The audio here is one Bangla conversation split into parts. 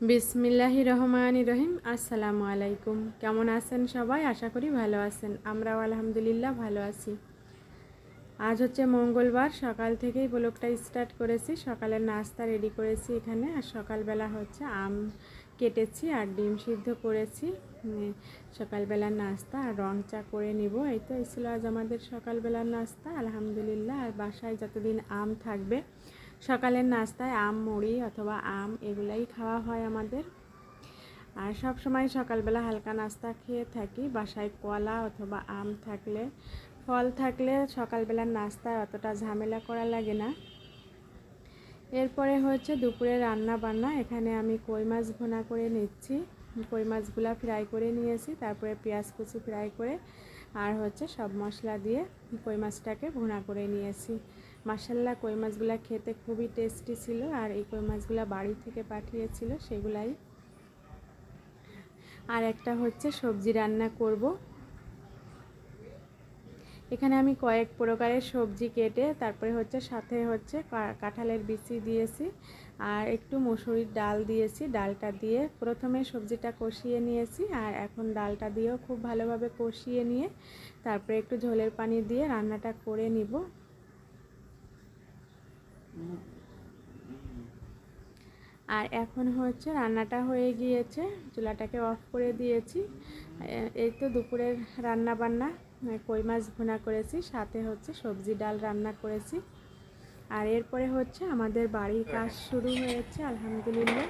বিসমিল্লাহি রহমান রহিম। আসসালামু আলাইকুম। কেমন আছেন সবাই? আশা করি ভালো আছেন। আমরাও আলহামদুলিল্লাহ ভালো আছি। আজ হচ্ছে মঙ্গলবার। সকাল থেকেই ব্লগটা স্টার্ট করেছি। সকালের নাস্তা রেডি করেছি এখানে। আর সকালবেলা হচ্ছে আম কেটেছি আর ডিম সিদ্ধ করেছি। সকালবেলার নাস্তা আর রং চা করে নিব। এই তো, এই ছিল আজ আমাদের সকালবেলার নাস্তা। আলহামদুলিল্লাহ। আর বাসায় যতদিন আম থাকবে সকালের নাস্তায় আম, মুড়ি অথবা আম এগুলাই খাওয়া হয় আমাদের। আর সব সময় সকালবেলা হালকা নাস্তা খেয়ে থাকি। বাসায় কলা অথবা আম থাকলে, ফল থাকলে সকালবেলার নাস্তায় অতটা ঝামেলা করা লাগে না। এরপরে হচ্ছে দুপুরে রান্না বান্না। এখানে আমি কই মাছ ভুনা করে নিচ্ছি। কই মাছগুলা ফ্রাই করে নিয়েছি। তারপরে পেঁয়াজ কুচি ফ্রাই করে আর হচ্ছে সব মশলা দিয়ে কই মাছটাকে ভুনা করে নিয়েছি। মাসাল্লাহ কই মাছগুলা খেতে খুবই টেস্টি ছিল আর এই কই মাছগুলা বাড়ি থেকে পাঠিয়েছিল সেগুলাই। আর একটা হচ্ছে সবজি রান্না করব। এখানে আমি কয়েক প্রকারের সবজি কেটে তারপরে হচ্ছে সাথে হচ্ছে কাঁঠালের বিচি দিয়েছি আর একটু মসুরির ডাল দিয়েছি। ডালটা দিয়ে প্রথমে সবজিটা কষিয়ে নিয়েছি আর এখন ডালটা দিয়েও খুব ভালোভাবে কষিয়ে নিয়ে তারপরে একটু ঝোলের পানি দিয়ে রান্নাটা করে নিব। আর এখন হচ্ছে রান্নাটা হয়ে গিয়েছে। চুলাটাকে অফ করে দিয়েছি। এই তো দুপুরের রান্না বান্না কই মাছ ভুনা করেছি, সাথে হচ্ছে সবজি ডাল রান্না করেছি। আর এরপরে হচ্ছে আমাদের বাড়ির কাজ শুরু হয়েছে, আলহামদুলিল্লাহ।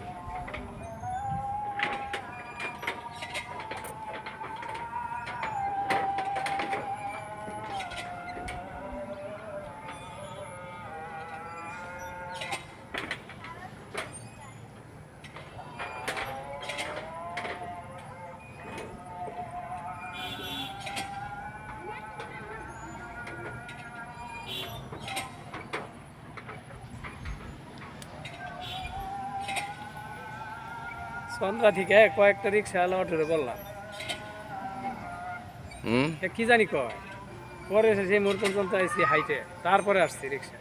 সন্ধ্যা থেকে কয়েকটা রিক্সা আলো অটোরে বললাম। হুম? কি জানি কয়? পরে এসে সেই মোড় পর্যন্ত আইসি হাইটে তারপরে আসছি রিক্সা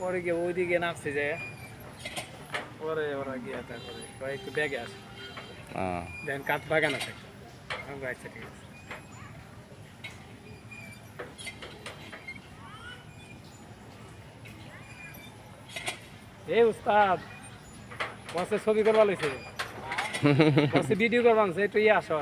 পরে গিয়ে ওইদিকে নামছে যে পরে ওরা গিয়ে তারপরে একটু ব্যাগে আসে। দেখেন কাঠ বাগান আছে। আচ্ছা ঠিক আছে। এই উস্তাদ ছবি করবা লইছে। ভিডিও করবা একটু ইয়ে আসো।